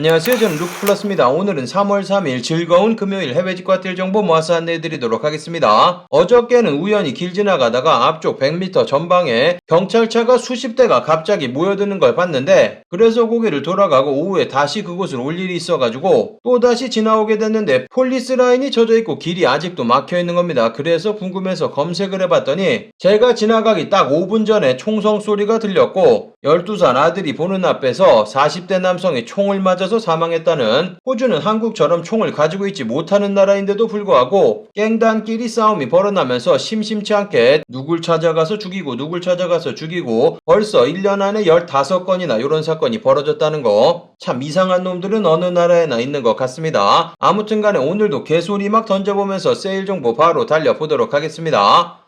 안녕하세요. 저는 루크플러스입니다. 오늘은 3월 3일 즐거운 금요일 해외 직과 뛸 정보 모아서 안내해드리도록 하겠습니다. 어저께는 우연히 길 지나가다가 앞쪽 100m 전방에 경찰차가 수십 대가 갑자기 모여드는 걸 봤는데 그래서 고개를 돌아가고 오후에 다시 그곳을 올 일이 있어가지고 또다시 지나오게 됐는데 폴리스 라인이 젖어 있고 길이 아직도 막혀 있는 겁니다. 그래서 궁금해서 검색을 해봤더니 제가 지나가기 딱 5분 전에 총성 소리가 들렸고 12살 아들이 보는 앞에서 40대 남성이 총을 맞아서 사망했다는 호주는 한국처럼 총을 가지고 있지 못하는 나라인데도 불구하고 깽단끼리 싸움이 벌어나면서 심심치 않게 누굴 찾아가서 죽이고 누굴 찾아가서 죽이고 벌써 1년 안에 15건이나 이런 사건이 벌어졌다는 거 참 이상한 놈들은 어느 나라에나 있는 것 같습니다. 아무튼 간에 오늘도 개소리 막 던져보면서 세일 정보 바로 달려보도록 하겠습니다.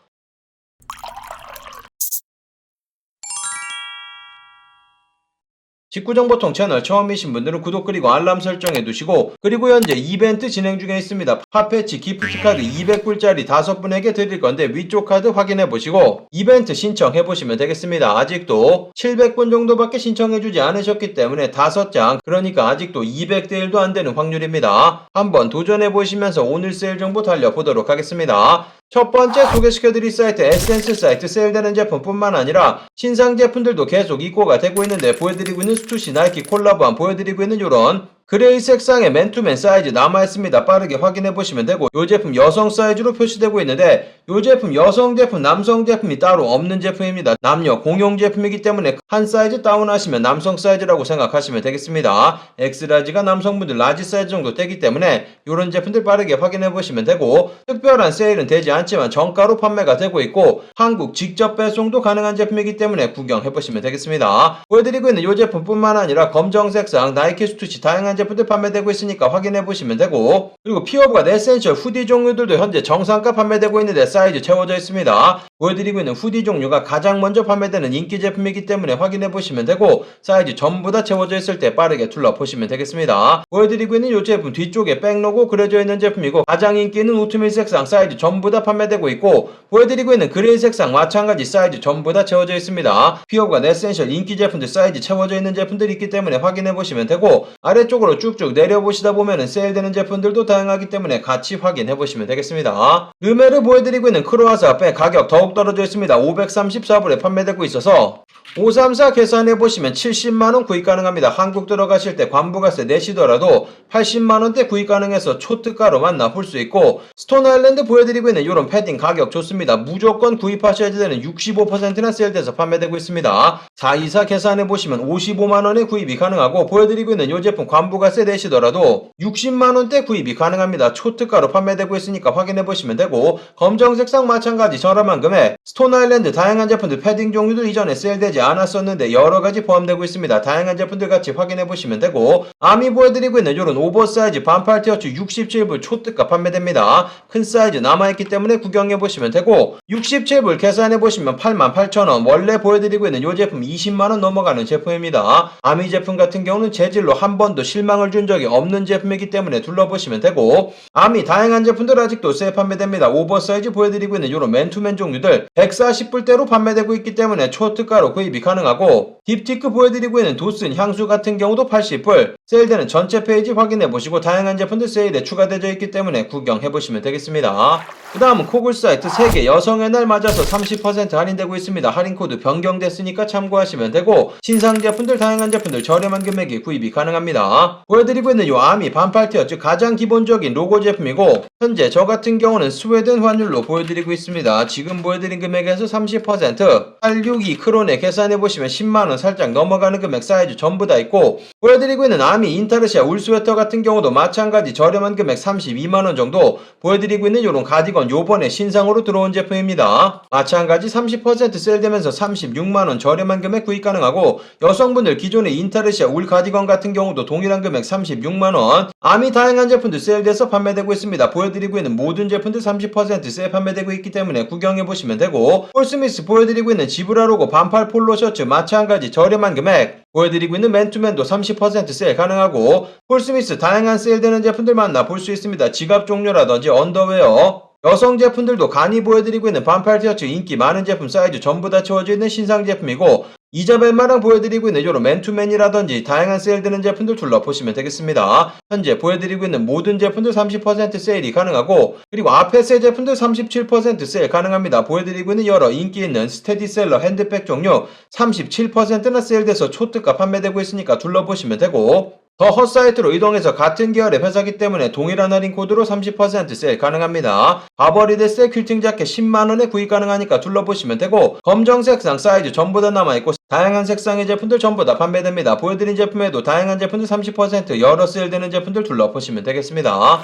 직구정보통 채널 처음이신 분들은 구독 그리고 알람 설정해 두시고 그리고 현재 이벤트 진행 중에 있습니다. 핫패치 기프트카드 200불짜리 5분에게 드릴 건데 위쪽 카드 확인해 보시고 이벤트 신청해 보시면 되겠습니다. 아직도 700분 정도밖에 신청해 주지 않으셨기 때문에 5장 그러니까 아직도 200대 1도 안 되는 확률입니다. 한번 도전해 보시면서 오늘 세일 정보 달려보도록 하겠습니다. 첫 번째 소개시켜드릴 사이트 에센스 사이트 세일되는 제품뿐만 아니라 신상 제품들도 계속 입고가 되고 있는데 보여드리고 있는 스투시 나이키 콜라보한 보여드리고 있는 이런 그레이 색상의 맨투맨 사이즈 남아있습니다. 빠르게 확인해 보시면 되고 이 제품 여성 사이즈로 표시되고 있는데 이 제품 여성 제품 남성 제품이 따로 없는 제품입니다. 남녀 공용 제품이기 때문에 한 사이즈 다운하시면 남성 사이즈라고 생각하시면 되겠습니다. 엑스라지가 남성분들 라지 사이즈 정도 되기 때문에 이런 제품들 빠르게 확인해 보시면 되고 특별한 세일은 되지 않지만 정가로 판매가 되고 있고 한국 직접 배송도 가능한 제품이기 때문에 구경해 보시면 되겠습니다. 보여드리고 있는 이 제품뿐만 아니라 검정 색상 나이키 스투치 다양한 제품들 판매되고 있으니까 확인해 보시면 되고 그리고 피어브가 에센셜 후디 종류들도 현재 정상가 판매되고 있는데 사이즈 채워져 있습니다. 보여드리고 있는 후디 종류가 가장 먼저 판매되는 인기 제품이기 때문에 확인해 보시면 되고 사이즈 전부 다 채워져 있을 때 빠르게 둘러보시면 되겠습니다. 보여드리고 있는 이 제품 뒤쪽에 백로고 그려져 있는 제품이고 가장 인기 있는 오트밀 색상 사이즈 전부 다 판매되고 있고 보여드리고 있는 그레이 색상 마찬가지 사이즈 전부 다 채워져 있습니다. 피어브가 에센셜 인기 제품들 사이즈 채워져 있는 제품들이 있기 때문에 확인해 보시면 되고 아래쪽으로 쭉쭉 내려보시다 보면은 세일되는 제품들도 다양하기 때문에 같이 확인해 보시면 되겠습니다. 르메를 보여드리고 있는 크로아사 백 가격 더욱 떨어져 있습니다. 534불에 판매되고 있어서 534 계산해 보시면 70만원 구입 가능합니다. 한국 들어가실 때 관부가세 내시더라도 80만원대 구입 가능해서 초특가로 만나 볼 수 있고 스톤 아일랜드 보여드리고 있는 이런 패딩 가격 좋습니다. 무조건 구입하셔야 되는 65%나 세일돼서 판매되고 있습니다. 424 계산해 보시면 55만원에 구입이 가능하고 보여드리고 있는 이 제품 관부 가세 내시더라도 60만원대 구입이 가능합니다. 초특가로 판매되고 있으니까 확인해 보시면 되고 검정 색상 마찬가지 저렴한 금액 스톤 아일랜드 다양한 제품들 패딩 종류도 이전에 세일되지 않았었는데 여러가지 포함되고 있습니다. 다양한 제품들 같이 확인해 보시면 되고 아미 보여드리고 있는 이런 오버사이즈 반팔 티셔츠 67불 초특가 판매됩니다. 큰 사이즈 남아있기 때문에 구경해 보시면 되고 67불 계산해 보시면 88,000원 원래 보여드리고 있는 이 제품 20만원 넘어가는 제품입니다. 아미 제품 같은 경우는 재질로 한 번도 실 망을 준 적이 없는 제품이기 때문에 둘러보시면 되고 아미 다양한 제품들 아직도 세일 판매됩니다. 오버사이즈 보여드리고 있는 이런 맨투맨 종류들 140불대로 판매되고 있기 때문에 초특가로 구입이 가능하고 딥티크 보여드리고 있는 도슨 향수 같은 경우도 80불 세일되는 전체 페이지 확인해 보시고 다양한 제품들 세일에 추가되어 있기 때문에 구경해 보시면 되겠습니다. 그 다음은 코글 사이트 3개 여성의 날 맞아서 30% 할인되고 있습니다. 할인 코드 변경됐으니까 참고하시면 되고 신상 제품들 다양한 제품들 저렴한 금액에 구입이 가능합니다. 보여드리고 있는 이 아미 반팔 티셔츠 가장 기본적인 로고 제품이고 현재 저 같은 경우는 스웨덴 환율로 보여드리고 있습니다. 지금 보여드린 금액에서 30% 862 크론에 계산해 보시면 10만원 살짝 넘어가는 금액 사이즈 전부 다 있고 보여드리고 있는 아미 인타르시아 울 스웨터 같은 경우도 마찬가지 저렴한 금액 32만원 정도 보여드리고 있는 이런 가디건 요번에 신상으로 들어온 제품입니다. 마찬가지 30% 세일되면서 36만원 저렴한 금액 구입 가능하고 여성분들 기존의 인타르시아 울 가디건 같은 경우도 동일한 금액 36만원 아미 다양한 제품들 세일돼서 판매되고 있습니다. 보여드리고 있는 모든 제품들 30% 세일 판매되고 있기 때문에 구경해 보시면 되고 폴스미스 보여드리고 있는 지브라 로고 반팔 폴로 셔츠 마찬가지 저렴한 금액 보여드리고 있는 맨투맨도 30% 세일 가능하고 폴스미스 다양한 세일되는 제품들 만나 볼 수 있습니다. 지갑 종류라든지 언더웨어 여성 제품들도 간이 보여드리고 있는 반팔 티셔츠 인기 많은 제품 사이즈 전부 다 채워져 있는 신상 제품이고 이자 벨마랑 보여드리고 있는 요런 맨투맨이라든지 다양한 세일되는 제품들 둘러보시면 되겠습니다. 현재 보여드리고 있는 모든 제품들 30% 세일이 가능하고 그리고 앞에 세 제품들 37% 세일 가능합니다. 보여드리고 있는 여러 인기 있는 스테디셀러 핸드백 종류 37%나 세일돼서 초특가 판매되고 있으니까 둘러보시면 되고 더 헛사이트로 이동해서 같은 계열의 회사기 때문에 동일한 할인 코드로 30% 세일 가능합니다. 바버리데스의 퀼팅 자켓 10만원에 구입 가능하니까 둘러보시면 되고 검정 색상 사이즈 전부 다 남아있고 다양한 색상의 제품들 전부 다 판매됩니다. 보여드린 제품에도 다양한 제품들 30% 여러 세일되는 제품들 둘러보시면 되겠습니다.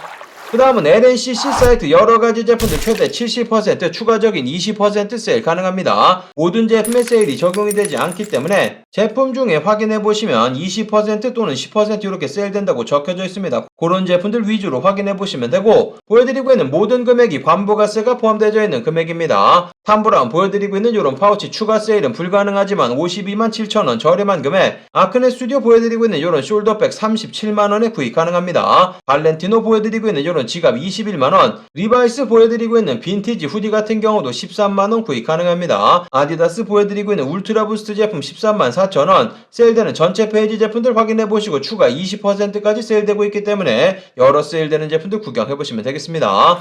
그 다음은 LNCC 사이트 여러가지 제품들 최대 70% 추가적인 20% 세일 가능합니다. 모든 제품의 세일이 적용이 되지 않기 때문에 제품 중에 확인해 보시면 20% 또는 10% 이렇게 세일된다고 적혀져 있습니다. 그런 제품들 위주로 확인해 보시면 되고 보여드리고 있는 모든 금액이 관부가세가 포함되어 있는 금액입니다. 탐브라운 보여드리고 있는 이런 파우치 추가 세일은 불가능하지만 52만 7천원 저렴한 금액 아크네 스튜디오 보여드리고 있는 이런 숄더백 37만원에 구입 가능합니다. 발렌티노 보여드리고 있는 이런 지갑 21만원 리바이스 보여드리고 있는 빈티지 후디 같은 경우도 13만원 구입 가능합니다. 아디다스 보여드리고 있는 울트라 부스트 제품 13만 4천원 세일되는 전체 페이지 제품들 확인해 보시고 추가 20%까지 세일되고 있기 때문에 여러 세일되는 제품들 구경해 보시면 되겠습니다.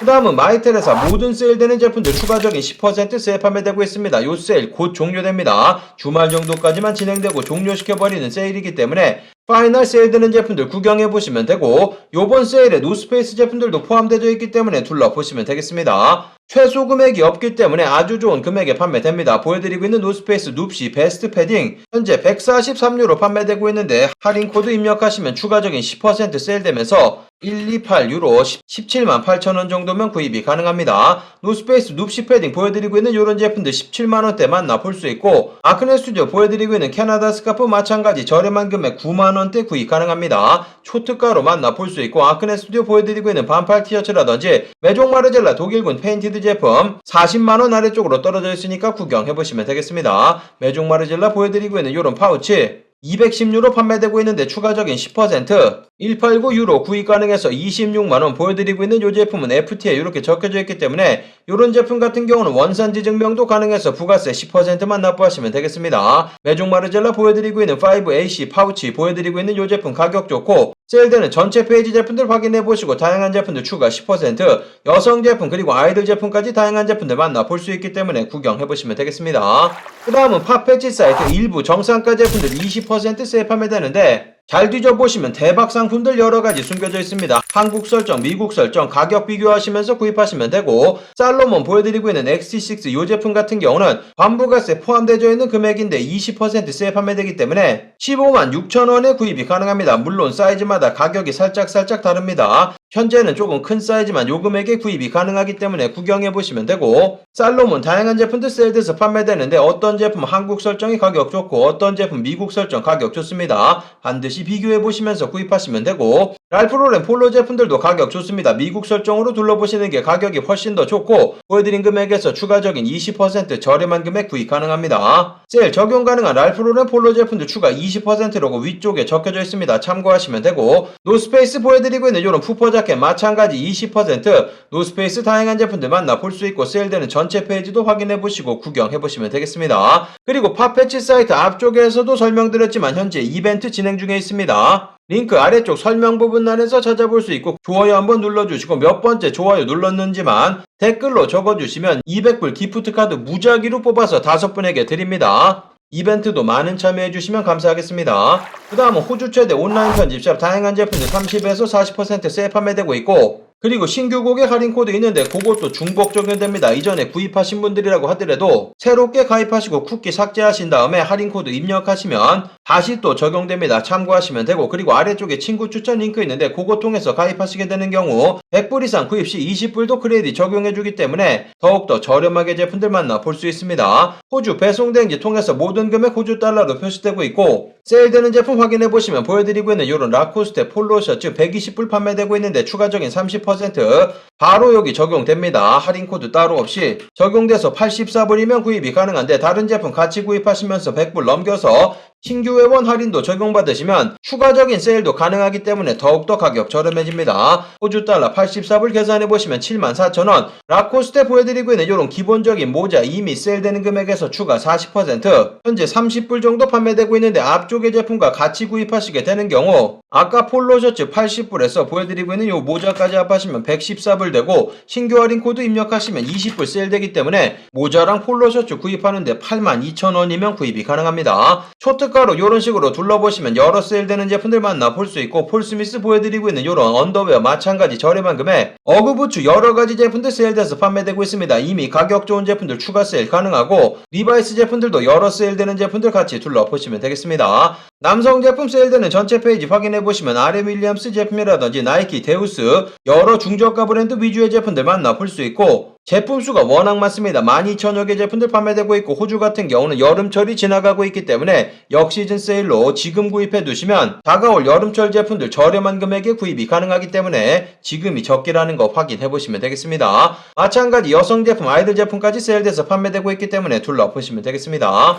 그 다음은 마이텔에서 모든 세일되는 제품들 추가적인 10% 세일 판매되고 있습니다. 요 세일 곧 종료됩니다. 주말 정도까지만 진행되고 종료시켜버리는 세일이기 때문에 파이널 세일되는 제품들 구경해 보시면 되고 요번 세일에 노스페이스 제품들도 포함되어 있기 때문에 둘러보시면 되겠습니다. 최소 금액이 없기 때문에 아주 좋은 금액에 판매됩니다. 보여드리고 있는 노스페이스 눕시 베스트 패딩 현재 143유로 판매되고 있는데 할인 코드 입력하시면 추가적인 10% 세일되면서 128 유로 17만 8천원 정도면 구입이 가능합니다. 노스페이스 눕시 패딩 보여드리고 있는 이런 제품들 17만원대 만나 볼수 있고 아크네 스튜디오 보여드리고 있는 캐나다 스카프 마찬가지 저렴한 금액 9만원대 구입 가능합니다. 초특가로 만나 볼수 있고 아크네 스튜디오 보여드리고 있는 반팔 티셔츠라든지 메종 마르젤라 독일군 페인티드 제품 40만원 아래쪽으로 떨어져 있으니까 구경해보시면 되겠습니다. 메종 마르젤라 보여드리고 있는 이런 파우치 210유로 판매되고 있는데 추가적인 10% 189 유로 구입 가능해서 26만원 보여드리고 있는 이 제품은 FT에 이렇게 적혀져 있기 때문에 이런 제품 같은 경우는 원산지 증명도 가능해서 부가세 10%만 납부하시면 되겠습니다. 메종 마르젤라 보여드리고 있는 5AC 파우치 보여드리고 있는 이 제품 가격 좋고 세일되는 전체 페이지 제품들 확인해 보시고 다양한 제품들 추가 10% 여성 제품 그리고 아이들 제품까지 다양한 제품들 만나 볼 수 있기 때문에 구경해 보시면 되겠습니다. 그 다음은 팟패치 사이트 일부 정상가 제품들 20% 세일 판매되는데 잘 뒤져보시면 대박 상품들 여러가지 숨겨져 있습니다. 한국 설정, 미국 설정, 가격 비교하시면서 구입하시면 되고 살로몬 보여드리고 있는 XT6 이 제품 같은 경우는 환부가세 포함되어 있는 금액인데 20% 세일 판매되기 때문에 15만 6천원에 구입이 가능합니다. 물론 사이즈마다 가격이 살짝살짝 다릅니다. 현재는 조금 큰 사이즈만 요 금액에 구입이 가능하기 때문에 구경해 보시면 되고 살롬은 다양한 제품들 세일돼서 판매되는데 어떤 제품 한국 설정이 가격 좋고 어떤 제품 미국 설정 가격 좋습니다. 반드시 비교해 보시면서 구입하시면 되고 랄프로렌 폴로 제품들도 가격 좋습니다. 미국 설정으로 둘러보시는 게 가격이 훨씬 더 좋고 보여드린 금액에서 추가적인 20% 저렴한 금액 구입 가능합니다. 세일 적용 가능한 랄프로렌 폴로 제품들 추가 20%라고 위쪽에 적혀져 있습니다. 참고하시면 되고 노스페이스 보여드리고 있는 이런 푸퍼 자켓 마찬가지 20% 노스페이스 다양한 제품들 만나 볼 수 있고 세일되는 전체 페이지도 확인해 보시고 구경해 보시면 되겠습니다. 그리고 팟패치 사이트 앞쪽에서도 설명드렸지만 현재 이벤트 진행 중에 있습니다. 링크 아래쪽 설명 부분란에서 찾아볼 수 있고 좋아요 한번 눌러주시고 몇 번째 좋아요 눌렀는지만 댓글로 적어주시면 200불 기프트 카드 무작위로 뽑아서 다섯 분에게 드립니다. 이벤트도 많은 참여해주시면 감사하겠습니다. 그 다음은 호주 최대 온라인 편집샵 다양한 제품들 30에서 40% 세일 판매되고 있고 그리고 신규 고객 할인 코드 있는데 그것도 중복 적용됩니다. 이전에 구입하신 분들이라고 하더라도 새롭게 가입하시고 쿠키 삭제하신 다음에 할인 코드 입력하시면 다시 또 적용됩니다. 참고하시면 되고 그리고 아래쪽에 친구 추천 링크 있는데 그거 통해서 가입하시게 되는 경우 100불 이상 구입 시 20불도 크레딧 적용해주기 때문에 더욱더 저렴하게 제품들 만나 볼 수 있습니다. 호주 배송대행지 통해서 모든 금액 호주 달러로 표시되고 있고 세일되는 제품 확인해 보시면 보여드리고 있는 이런 라코스테 폴로 셔츠 120불 판매되고 있는데 추가적인 30% 바로 여기 적용됩니다. 할인 코드 따로 없이 적용돼서 84불이면 구입이 가능한데 다른 제품 같이 구입하시면서 100불 넘겨서 신규 회원 할인도 적용받으시면 추가적인 세일도 가능하기 때문에 더욱더 가격 저렴해집니다. 호주 달러 84불 계산해 보시면 74,000원. 라코스테 보여드리고 있는 이런 기본적인 모자 이미 세일되는 금액에서 추가 40% 현재 30불 정도 판매되고 있는데 앞쪽의 제품과 같이 구입하시게 되는 경우 아까 폴로 셔츠 80불에서 보여드리고 있는 이 모자까지 합하시면 114불 되고 신규 할인 코드 입력하시면 20불 세일되기 때문에 모자랑 폴로 셔츠 구입하는데 82,000원이면 구입이 가능합니다. 초특 가로 이런 식으로 둘러보시면 여러 세일되는 제품들 만 나볼 수 있고 폴스미스 보여드리고 있는 이런 언더웨어 마찬가지 저렴한 금액 어그부츠 여러가지 제품들 세일돼서 판매되고 있습니다. 이미 가격 좋은 제품들 추가 세일 가능하고 리바이스 제품들도 여러 세일되는 제품들 같이 둘러보시면 되겠습니다. 남성 제품 세일되는 전체 페이지 확인해 보시면 아레 윌리엄스 제품이라든지 나이키, 데우스 여러 중저가 브랜드 위주의 제품들 만나볼 수 있고 제품 수가 워낙 많습니다. 12,000여 개 제품들 판매되고 있고 호주 같은 경우는 여름철이 지나가고 있기 때문에 역시즌 세일로 지금 구입해 두시면 다가올 여름철 제품들 저렴한 금액에 구입이 가능하기 때문에 지금이 적기라는 거 확인해 보시면 되겠습니다. 마찬가지 여성 제품, 아이들 제품까지 세일돼서 판매되고 있기 때문에 둘러보시면 되겠습니다.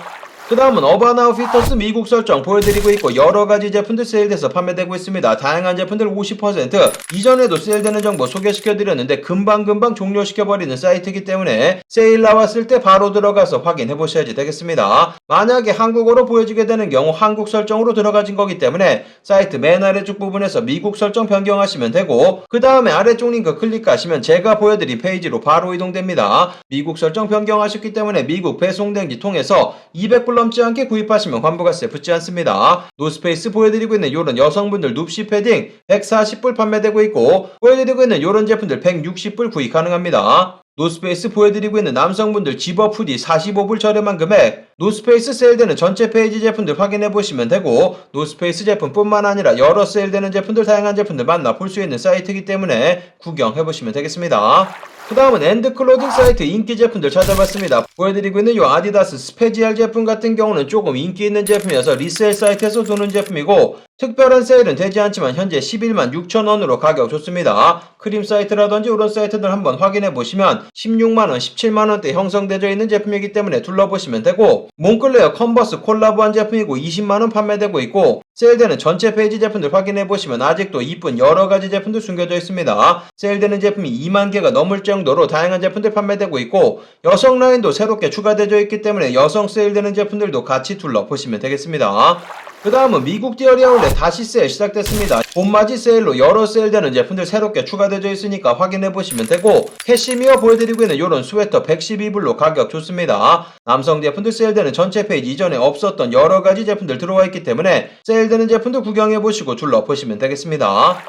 그 다음은 어바나우 피터스 미국 설정 보여드리고 있고 여러가지 제품들 세일돼서 판매되고 있습니다. 다양한 제품들 50% 이전에도 세일되는 정보 소개시켜드렸는데 금방금방 종료시켜버리는 사이트이기 때문에 세일 나왔을 때 바로 들어가서 확인해 보셔야지 되겠습니다. 만약에 한국어로 보여지게 되는 경우 한국 설정으로 들어가진 거기 때문에 사이트 맨 아래쪽 부분에서 미국 설정 변경하시면 되고 그 다음에 아래쪽 링크 클릭하시면 제가 보여드린 페이지로 바로 이동됩니다. 미국 설정 변경하셨기 때문에 미국 배송den지 통해서 200불 넘지 않게 구입하시면 환부가세 붙지 않습니다. 노스페이스 보여드리고 있는 이런 여성분들 눕시 패딩 140불 판매되고 있고 보여드리고 있는 이런 제품들 160불 구입 가능합니다. 노스페이스 보여드리고 있는 남성분들 후디 45불 저렴한 금액 노스페이스 세일되는 전체 페이지 제품들 확인해 보시면 되고 노스페이스 제품뿐만 아니라 여러 세일되는 제품들 다양한 제품들 만나볼 수 있는 사이트이기 때문에 구경해 보시면 되겠습니다. 그 다음은 엔드 클로딩 사이트 인기 제품들 찾아봤습니다. 보여드리고 있는 이 아디다스 스페지알 제품 같은 경우는 조금 인기 있는 제품이어서 리세일 사이트에서 도는 제품이고 특별한 세일은 되지 않지만 현재 11만 6천원으로 가격 좋습니다. 크림 사이트라든지 이런 사이트들 한번 확인해 보시면 16만원, 17만원대 형성되어 있는 제품이기 때문에 둘러보시면 되고 몽클레어 컨버스 콜라보한 제품이고 20만원 판매되고 있고 세일되는 전체 페이지 제품들 확인해 보시면 아직도 이쁜 여러 가지 제품들 숨겨져 있습니다. 세일되는 제품이 2만 개가 넘을 정도로 다양한 제품들 판매되고 있고 여성 라인도 새롭게 추가되어 있기 때문에 여성 세일되는 제품들도 같이 둘러보시면 되겠습니다. 그 다음은 미국 디어리 아울렛 다시 세일 시작됐습니다. 봄맞이 세일로 여러 세일되는 제품들 새롭게 추가되어 있으니까 확인해 보시면 되고 캐시미어 보여드리고 있는 이런 스웨터 112불로 가격 좋습니다. 남성 제품들 세일되는 전체 페이지 이전에 없었던 여러 가지 제품들 들어와 있기 때문에 세일되는 제품들 구경해 보시고 둘러보시면 되겠습니다.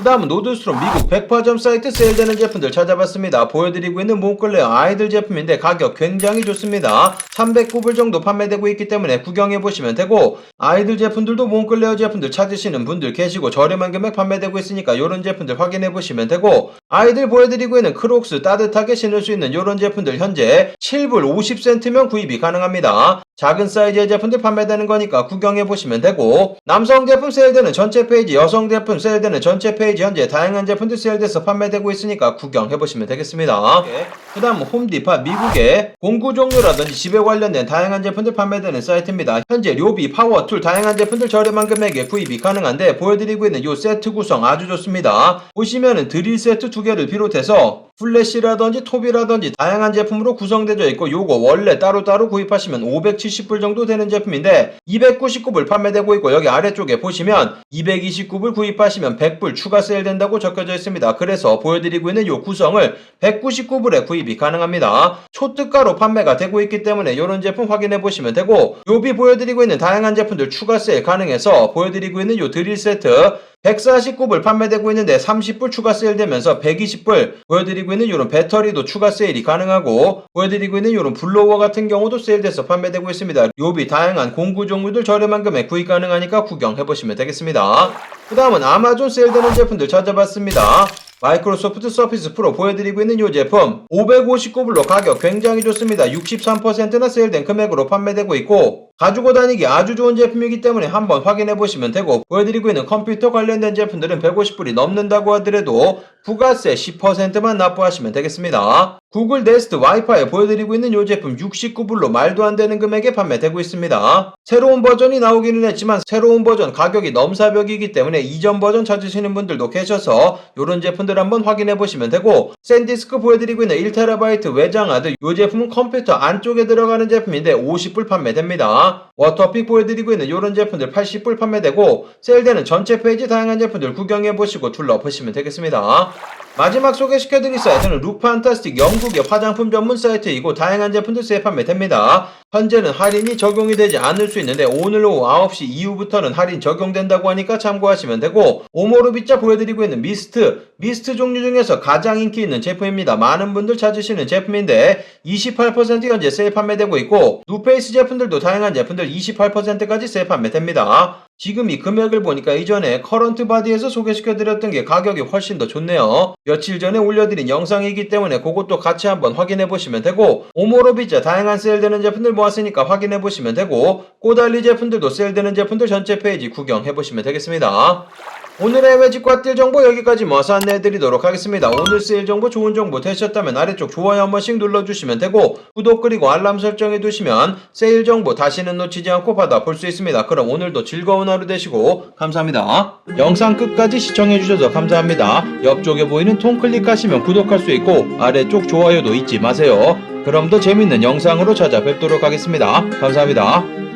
그 다음은 노드스트롬 미국 백화점 사이트 세일되는 제품들 찾아봤습니다. 보여드리고 있는 몽클레어 아이들 제품인데 가격 굉장히 좋습니다. 309불 정도 판매되고 있기 때문에 구경해보시면 되고 아이들 제품들도 몽클레어 제품들 찾으시는 분들 계시고 저렴한 금액 판매되고 있으니까 이런 제품들 확인해보시면 되고 아이들 보여드리고 있는 크록스 따뜻하게 신을 수 있는 이런 제품들 현재 7불 50센트면 구입이 가능합니다. 작은 사이즈의 제품들 판매되는 거니까 구경해보시면 되고 남성 제품 세일되는 전체 페이지 여성 제품 세일되는 전체 페이지 현재 다양한 제품들 세일돼서 판매되고 있으니까 구경해보시면 되겠습니다. 그 다음 홈디파 미국의 공구 종류라든지 집에 관련된 다양한 제품들 판매되는 사이트입니다. 현재 료비, 파워툴 다양한 제품들 저렴한 금액에 구입이 가능한데 보여드리고 있는 이 세트 구성 아주 좋습니다. 보시면은 드릴 세트 두 개를 비롯해서 플래시라든지 톱이라든지 다양한 제품으로 구성되어 있고 요거 원래 따로따로 구입하시면 570불 정도 되는 제품인데 299불 판매되고 있고 여기 아래쪽에 보시면 229불 구입하시면 100불 추가 세일된다고 적혀져 있습니다. 그래서 보여드리고 있는 요 구성을 199불에 구입 이 가능합니다. 초특가로 판매가 되고 있기 때문에 이런 제품 확인해 보시면 되고 요비 보여드리고 있는 다양한 제품들 추가 세일 가능해서 보여드리고 있는 요 드릴 세트 149불 판매되고 있는데 30불 추가 세일되면서 120불 보여드리고 있는 이런 배터리도 추가 세일이 가능하고 보여드리고 있는 이런 블로워 같은 경우도 세일돼서 판매되고 있습니다. 요비 다양한 공구 종류들 저렴한 금액 구입 가능하니까 구경해보시면 되겠습니다. 그 다음은 아마존 세일되는 제품들 찾아봤습니다. 마이크로소프트 서피스 프로 보여드리고 있는 이 제품 559불로 가격 굉장히 좋습니다. 63%나 세일된 금액으로 판매되고 있고 가지고 다니기 아주 좋은 제품이기 때문에 한번 확인해 보시면 되고 보여드리고 있는 컴퓨터 관련된 제품들은 150불이 넘는다고 하더라도 부가세 10%만 납부하시면 되겠습니다. 구글 네스트 와이파이 보여드리고 있는 이 제품 69불로 말도 안 되는 금액에 판매되고 있습니다. 새로운 버전이 나오기는 했지만 새로운 버전 가격이 넘사벽이기 때문에 이전 버전 찾으시는 분들도 계셔서 이런 제품들 한번 확인해 보시면 되고 샌디스크 보여드리고 있는 1TB 외장 하드 이 제품은 컴퓨터 안쪽에 들어가는 제품인데 50불 판매됩니다. 워터픽 보여드리고 있는 이런 제품들 80불 판매되고 세일되는 전체 페이지 다양한 제품들 구경해 보시고 둘러보시면 되겠습니다. 마지막 소개시켜드릴 사이트는 루판타스틱 영국의 화장품 전문 사이트이고 다양한 제품들 세일 판매됩니다. 현재는 할인이 적용이 되지 않을 수 있는데 오늘 오후 9시 이후부터는 할인 적용된다고 하니까 참고하시면 되고 오모르비자 보여드리고 있는 미스트 미스트 종류 중에서 가장 인기 있는 제품입니다. 많은 분들 찾으시는 제품인데 28% 현재 세일 판매되고 있고 누페이스 제품들도 다양한 제품들 28%까지 세일 판매됩니다. 지금 이 금액을 보니까 이전에 커런트 바디에서 소개시켜드렸던 게 가격이 훨씬 더 좋네요. 며칠 전에 올려드린 영상이기 때문에 그것도 같이 한번 확인해 보시면 되고 오모로비자 다양한 세일되는 제품들 모았으니까 확인해 보시면 되고 꼬달리 제품들도 세일되는 제품들 전체 페이지 구경해 보시면 되겠습니다. 오늘의 외집과 뛸 정보 여기까지 모아서 안내해 드리도록 하겠습니다. 오늘 세일 정보 좋은 정보 되셨다면 아래쪽 좋아요 한 번씩 눌러주시면 되고 구독 그리고 알람 설정해 두시면 세일 정보 다시는 놓치지 않고 받아볼 수 있습니다. 그럼 오늘도 즐거운 하루 되시고 감사합니다. 영상 끝까지 시청해 주셔서 감사합니다. 옆쪽에 보이는 통 클릭하시면 구독할 수 있고 아래쪽 좋아요도 잊지 마세요. 그럼 더 재밌는 영상으로 찾아뵙도록 하겠습니다. 감사합니다.